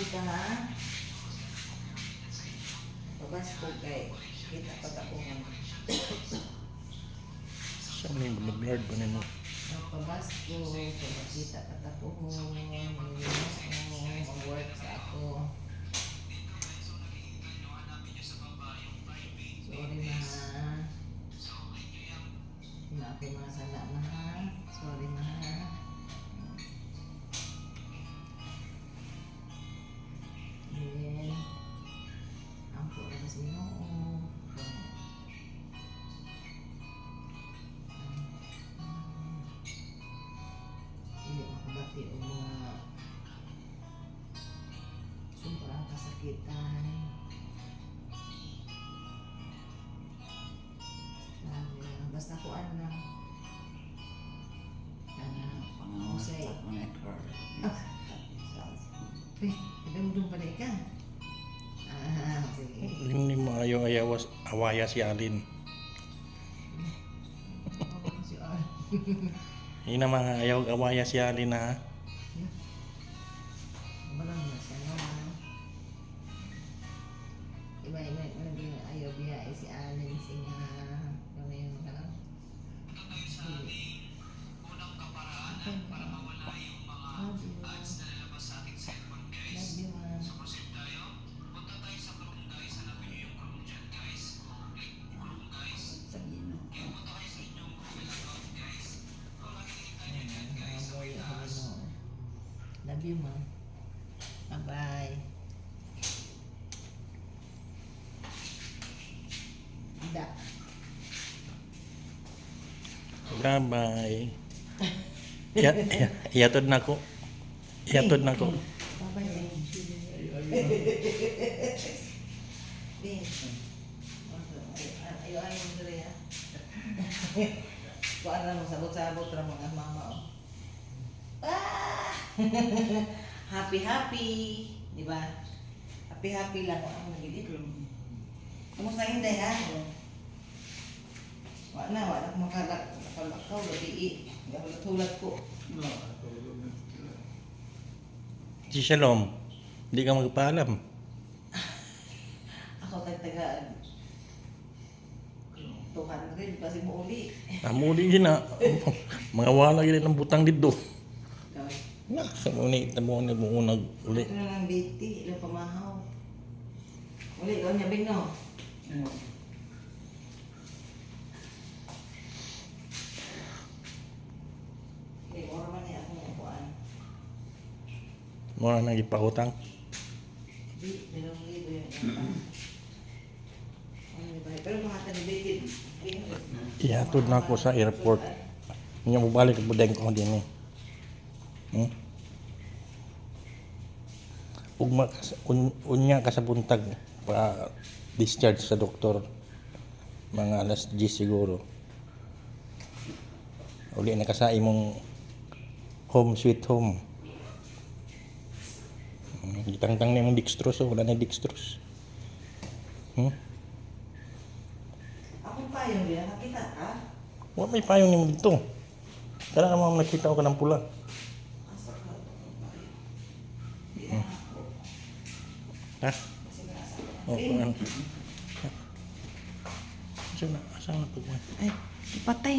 kita ha. Pabas ko kay kita patapungan. Sa may blurred pa nimo. Pabas ko, kita ko, mag-work sa ako. Kasakitan. Sabi lang, Basta ko ano lang. Ano, Jose. Uy, nagdamdum pala ka. Ah, sige. Hindi mo ayawas awaya si Alin. Hindi na mga ayaw awaya si Alin ha. Siya. Iba iba iba ayaw biya si Allen si nga kami yung love you mom bye bye dah bye bye ya ya ya tuh naku. ya. Tuh naku bye Ah! happy, happy. Di ba? Happy, happy lang. Ako nagigit. Kumusta hindi, ha? Wala na, wala akong makalak. Nakalakaw, gabi. Hindi ako natulad ko. Si Shalom, hindi ka magpaalam. Ako tagtaga 200 kasi mo uli. Amuli din na. Mga wala yun ng butang dito. Na, sa muni, tamo na mo unag uli. Ito na lang biti, ilang pamahaw. Uli, gawin niya bing no? Okay, mura nang ipahutang. Di, dalawang libo yung upuan. Ano ni? Pero mga tanibitin. Ihatod na ako sa airport. Hindi mo balik ang budeng ko din eh. Hmm? Ugma ka sa- un, unya ka sa buntag pa discharge sa doktor. Mga alas 10 siguro. Uli na ka sa imong home sweet home. Hmm, Gitangtang na yung dextrose, oh. wala na dextrose. Hmm? Akong payong din, nakita ka? Wala may payong mo dito. Kaya naman nakita ko ka ng pula. Ha? O, Eh, ano? Saan na? Saan na? Ay, ipatay.